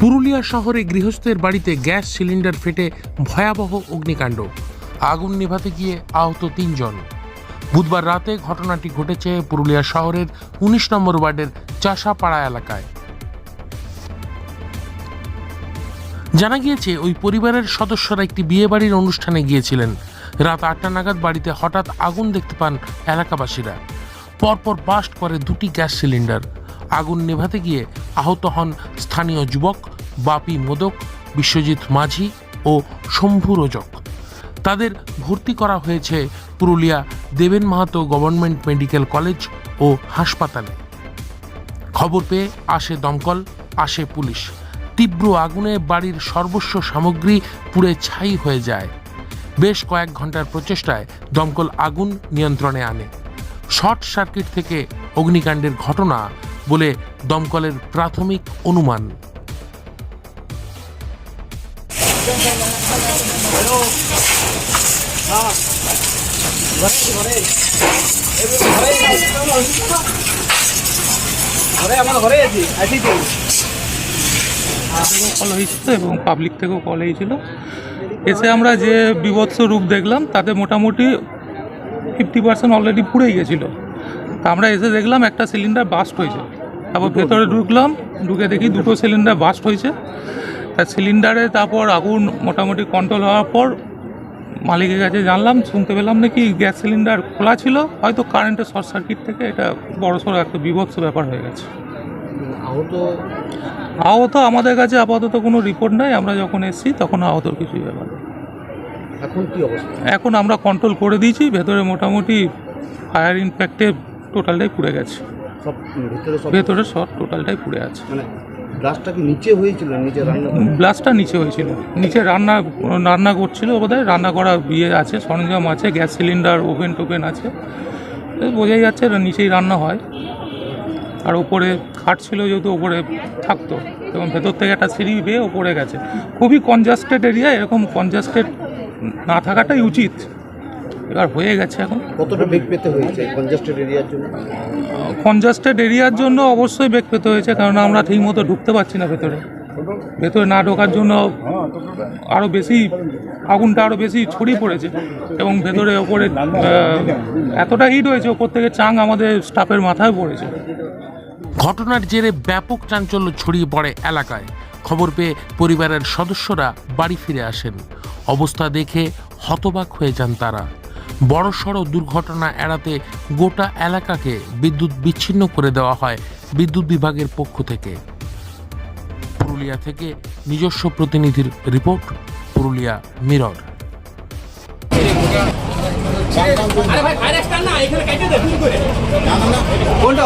পুরুলিয়া শহরে গৃহস্থের বাড়িতে গ্যাস সিলিন্ডার ফেটে ভয়াবহ অগ্নিকাণ্ড। আগুন নেভাতে গিয়ে আহত তিনজন। বুধবার রাতে ঘটনাটি ঘটেছে পুরুলিয়া শহরের উনিশ নম্বর ওয়ার্ডের চাষাপাড়া এলাকায়। জানা গিয়েছে, ওই পরিবারের সদস্যরা একটি বিয়েবাড়ির অনুষ্ঠানে গিয়েছিলেন। রাত আটটা নাগাদ বাড়িতে হঠাৎ আগুন দেখতে পান এলাকাবাসীরা। পরপর বাস্ট করে দুটি গ্যাস সিলিন্ডার। আগুন নেভাতে গিয়ে আহত হন স্থানীয় যুবক, বাপি মোদক, বিশ্বজিৎ মাঝি ও শম্ভু রোজক। তাদের ভর্তি করা হয়েছে Purulia Deben Mahato government medical college ও হাসপাতালে। খবর পেয়ে আসে দমকল, আসে পুলিশ। তীব্র আগুনে বাড়ির সর্বস্ব সামগ্রী পুড়ে ছাই হয়ে যায়। বেশ কয়েক ঘণ্টার প্রচেষ্টায় দমকল আগুন নিয়ন্ত্রণে আনে। শর্ট সার্কিট থেকে অগ্নিকাণ্ডের ঘটনা বলে দমকলের প্রাথমিক অনুমান। কল হয়েছিল এবং পাবলিক থেকেও কল হয়েছিল এসে আমরা যে বিভৎস রূপ দেখলাম, তাতে মোটামুটি ফিফটি পার্সেন্ট অলরেডি পুড়েই গেছিল। আমরা এসে দেখলাম একটা সিলিন্ডার বাস্ট হয়েছে। তারপর ভেতরে ঢুকলাম ঢুকে দেখি দুটো সিলিন্ডার বাস্ট হয়েছে। তা সিলিন্ডারে তারপর আগুন মোটামুটি কন্ট্রোল হওয়ার পর মালিকের কাছে জানলাম শুনতে পেলাম নাকি গ্যাস সিলিন্ডার খোলা ছিল। হয়তো কারেন্টের শর্ট সার্কিট থেকে এটা বড়সড় একটা বিভৎস ব্যাপার হয়ে গেছে। আহত? আহত আমাদের কাছে আপাতত কোনো রিপোর্ট নাই। আমরা যখন এসেছি তখন আহতর কিছুই ব্যাপার নেই। এখন কি অবস্থা? এখন আমরা কন্ট্রোল করে দিয়েছি। ভেতরে মোটামুটি ফায়ার ইম্প্যাক্টে টোটালটাই পুড়ে গেছে। সব ভিতরে সব ভেতরে সব টোটালটাই পুড়ে আছে। মানে গ্লাসটা কি নিচে হয়েছিল নিচে রান্না ব্লাস্টটা নিচে হয়েছিল। নিচে রান্না রান্না করছিল বোধহয় রান্না করা বিয়ে আছে সরঞ্জাম আছে গ্যাস সিলিন্ডার ওভেন টোভেন আছে। বোঝাই যাচ্ছে নিচেই রান্না হয়। আর ওপরে খাট ছিল যেহেতু ওপরে থাকতো এবং ভেতর থেকে একটা সিঁড়ি বেয়ে ওপরে গেছে। খুবই কনজাস্টেড এরিয়া এরকম কনজাস্টেড না থাকাটাই উচিত। এবার হয়ে গেছে এখন। কতটা বেগ পেতে হয়েছে কনজাস্টেড এরিয়ার জন্য? কনজাস্টেড এরিয়ার জন্য অবশ্যই বেগ পেতে হয়েছে কারণ আমরা ঠিকমতো ঢুকতে পারছি না ভেতরে। ভেতরে না ঢোকার জন্য আরও বেশি আগুনটা আরও বেশি ছড়িয়ে পড়েছে এবং ভেতরে ওপরে এতটা হিট হয়েছে ওপর থেকে চাং আমাদের স্টাফের মাথায় পড়েছে। ঘটনার জেরে ব্যাপক চাঞ্চল্য ছড়িয়ে পড়ে এলাকায়। খবর পেয়ে পরিবারের সদস্যরা বাড়ি ফিরে আসেন। অবস্থা দেখে হতবাক হয়ে যান তারা। বড়সড় দুর্ঘটনা এড়াতে গোটা এলাকাকে বিদ্যুৎ বিচ্ছিন্ন করে দেওয়া হয় বিদ্যুৎ বিভাগের পক্ষ থেকে। পুরুলিয়া থেকে নিজস্ব প্রতিনিধির রিপোর্ট পুরুলিয়া মিরর। কোনটা?